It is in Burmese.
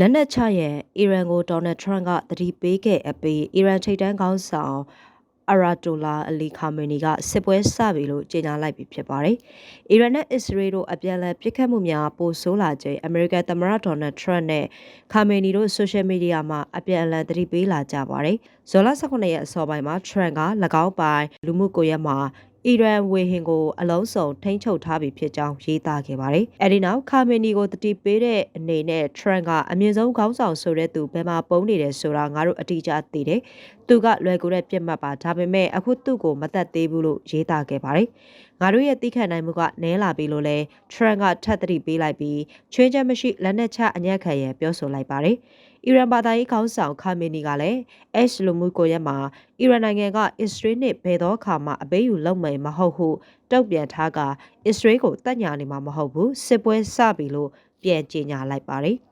လက်နက်ချရဲ့အီရန်ကိုဒေါ်နယ်ထရန့်ကတတိပေးခဲ့အပြီးအီရန်ထိပ်တန်းခေါင်းဆောင်အရာတိုလာအလီခါမေနီကစစ်ပွဲစပြီလို့ကြေညာလိုက်ပြီဖြစ်ပါတယ်။အီရန်နဲ့အစ္စရေးတို့အပြန်အလှန်ပစ်ခတ်မှုများပိုဆိုးလာချိန်အမေရိကန်သမ္မတဒေါ်နယ်ထရန့်နဲ့ခါမေနီတို့ဆိုရှယ်မီဒီယာမှာအပြန်အလှန်တတိပေးလာကြပါတယ်။ဇွန်လ18ရက်အစောပိုင်းမှာထရန့်က၎င်းပိုင်လူမှုကွန်ရက်မှာ အီရန်ဝေဟင်ကိုအလုံးစုံထိန်းချုပ်ထားပြီဖြစ်ကြောင်းရေးသားခဲ့ပါတယ်။အဲဒီနောက်ခါမေနီကိုတတိပေးတဲ့အနေနဲ့ထရန့်ကအမြင့်ဆုံးခေါင်းဆောင်ဆိုတဲ့သူဘယ်မှာပုံနေတယ်ဆိုတာငါတို့အတိအကျသိတယ်။သူကလွယ်ကူတဲ့ပြစ်မှတ်ပါဒါပေမဲ့အခုသူ့ကိုမသက်သေးဘူးလို့ရေးသားခဲ့ပါတယ်။ ငါတို့ရဲ့သိခံနိုင်မှုကနည်းလာပြီလို့လဲထရန့်ကထပ်တတိပေးလိုက်ပြီးချွေးချက်မရှိလက်နက်ချအညံ့ခံရန်ပြောဆိုလိုက်ပါတယ်။အီရန်ဘာသာရေးခေါင်းဆောင်ခါမီနီကလည်း H လူမှုကိုရက်မှာအီရန်နိုင်ငံကအစ္စရေးနဲ့ဘယ်သောအခါမှအပေးယူလုပ်မယ်မဟုတ်ဟုတုံ့ပြန်ထားကအစ္စရေးကိုတတ်ညာနေမှာမဟုတ်ဘူးစစ်ပွဲစပြီလို့ပြန်ကြေညာလိုက်ပါတယ်။